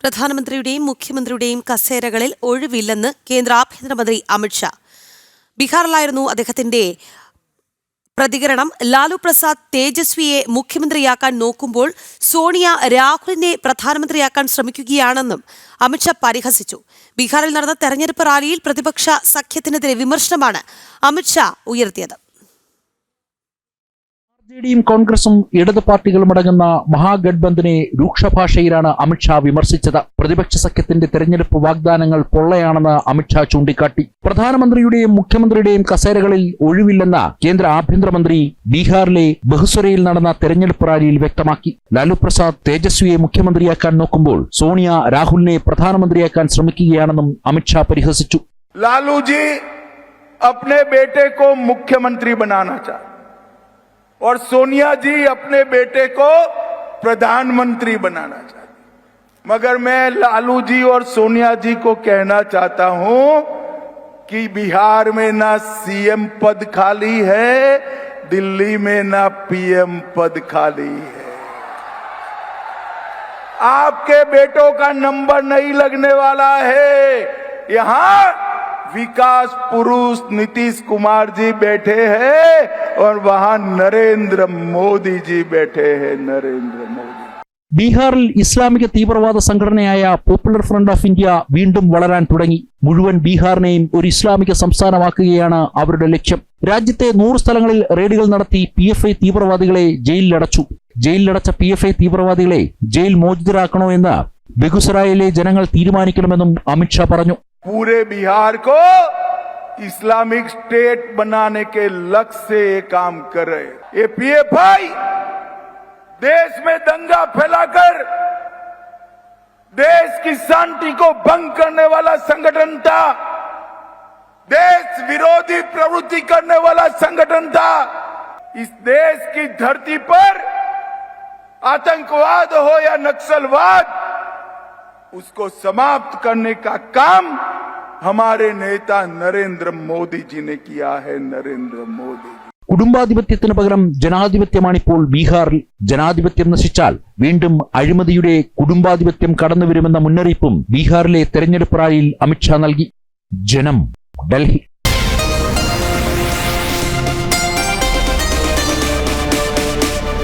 പ്രധാനമന്ത്രിയുടെയും മുഖ്യമന്ത്രിയുടെയും കസേരകളിൽ ഒഴിവില്ലെന്ന് കേന്ദ്ര ആഭ്യന്തരമന്ത്രി അമിത്ഷാ ബീഹാറിലായിരുന്നു അദ്ദേഹത്തിന്റെ പ്രതികരണം. ലാലു പ്രസാദ് തേജസ്വിയെ മുഖ്യമന്ത്രിയാക്കാൻ നോക്കുമ്പോൾ സോണിയ രാഹുലിനെ പ്രധാനമന്ത്രിയാക്കാൻ ശ്രമിക്കുകയാണെന്നും അമിത്ഷാ പരിഹസിച്ചു. ബീഹാറിൽ നടന്ന തെരഞ്ഞെടുപ്പ് റാലിയിൽ പ്രതിപക്ഷ സഖ്യത്തിനെതിരെ വിമർശനമാണ് അമിത്ഷാ ഉയർത്തിയത്. ഡിയും കോൺഗ്രസും ഇടത് പാർട്ടികളും അടങ്ങുന്ന മഹാഗഡ്ബന്ധിനെ രൂക്ഷഭാഷയിലാണ് അമിത്ഷാ വിമർശിച്ചത് പ്രതിപക്ഷ സഖ്യത്തിന്റെ തെരഞ്ഞെടുപ്പ് വാഗ്ദാനങ്ങൾ പൊള്ളയാണെന്ന് അമിത്ഷാ ചൂണ്ടിക്കാട്ടി പ്രധാനമന്ത്രിയുടെയും മുഖ്യമന്ത്രിയുടെയും കസേരകളിൽ ഒഴിവില്ലെന്ന കേന്ദ്ര ആഭ്യന്തരമന്ത്രി ബീഹാറിലെ ബഹുസ്വരയിൽ നടന്ന തെരഞ്ഞെടുപ്പ് റാലിയിൽ വ്യക്തമാക്കി ലാലു പ്രസാദ് തേജസ്വിയെ മുഖ്യമന്ത്രിയാക്കാൻ നോക്കുമ്പോൾ സോണിയ രാഹുലിനെ പ്രധാനമന്ത്രിയാക്കാൻ ശ്രമിക്കുകയാണെന്നും അമിത്ഷാ പരിഹസിച്ചു लालू जी अपने बेटे को मुख्यमंत्री बनाना चाहते और सोनिया जी अपने बेटे को प्रधानमंत्री बनाना चाहती मगर मैं लालू जी और सोनिया जी को कहना चाहता हूँ कि बिहार में ना सीएम पद खाली है, दिल्ली में ना पीएम पद खाली है। आपके बेटों का नंबर नहीं लगने वाला है। यहाँ विकास पुरुष नीतीश कुमार जी बैठे हैं और वहां नरेंद्र मोदी जी बैठे हैं नरेंद्र मोदी ബീഹാറിൽ ഇസ്ലാമിക തീവ്രവാദ സംഘടനയായ പോപ്പുലർ ഫ്രണ്ട് ഓഫ് ഇന്ത്യ വീണ്ടും വളരാൻ തുടങ്ങി മുഴുവൻ ബീഹാറിനെയും ഒരു ഇസ്ലാമിക സംസ്ഥാനമാക്കുകയാണ് അവരുടെ ലക്ഷ്യം രാജ്യത്തെ നൂറ് സ്ഥലങ്ങളിൽ റെയ്ഡുകൾ നടത്തി പി എഫ് ഐ തീവ്രവാദികളെ ജയിലിലടച്ചു ജയിലിലടച്ച പി എഫ് ഐ തീവ്രവാദികളെ ജയിൽ മോചിതരാക്കണോ എന്ന് ബെഗുസറായിലെ ജനങ്ങൾ തീരുമാനിക്കണമെന്നും അമിത്ഷാ പറഞ്ഞു पूरे बिहार को इस्लामिक स्टेट बनाने के लक्ष्य से ये काम कर रहे हैं। ये पीएफआई देश में दंगा फैलाकर देश की शांति को भंग करने वाला संगठन था देश विरोधी प्रवृत्ति करने वाला संगठन था इस देश की धरती पर आतंकवाद हो या नक्सलवाद उसको समाप्त करने का काम हमारे नेता नरेंद्र मोदी जी ने किया है नरेंद्र मोदी जी കുടുംബാധിപത്യത്തിന് പകരം ജനാധിപത്യമാണിപ്പോൾ ബീഹാറിൽ ജനാധിപത്യം നശിച്ചാൽ വീണ്ടും അഴിമതിയുടെ കുടുംബാധിപത്യം കടന്നുവരുമെന്ന മുന്നറിയിപ്പും ബീഹാറിലെ തെരഞ്ഞെടുപ്പ് റാലിയിൽ അമിത്ഷാ നൽകി ജനം ഡൽഹി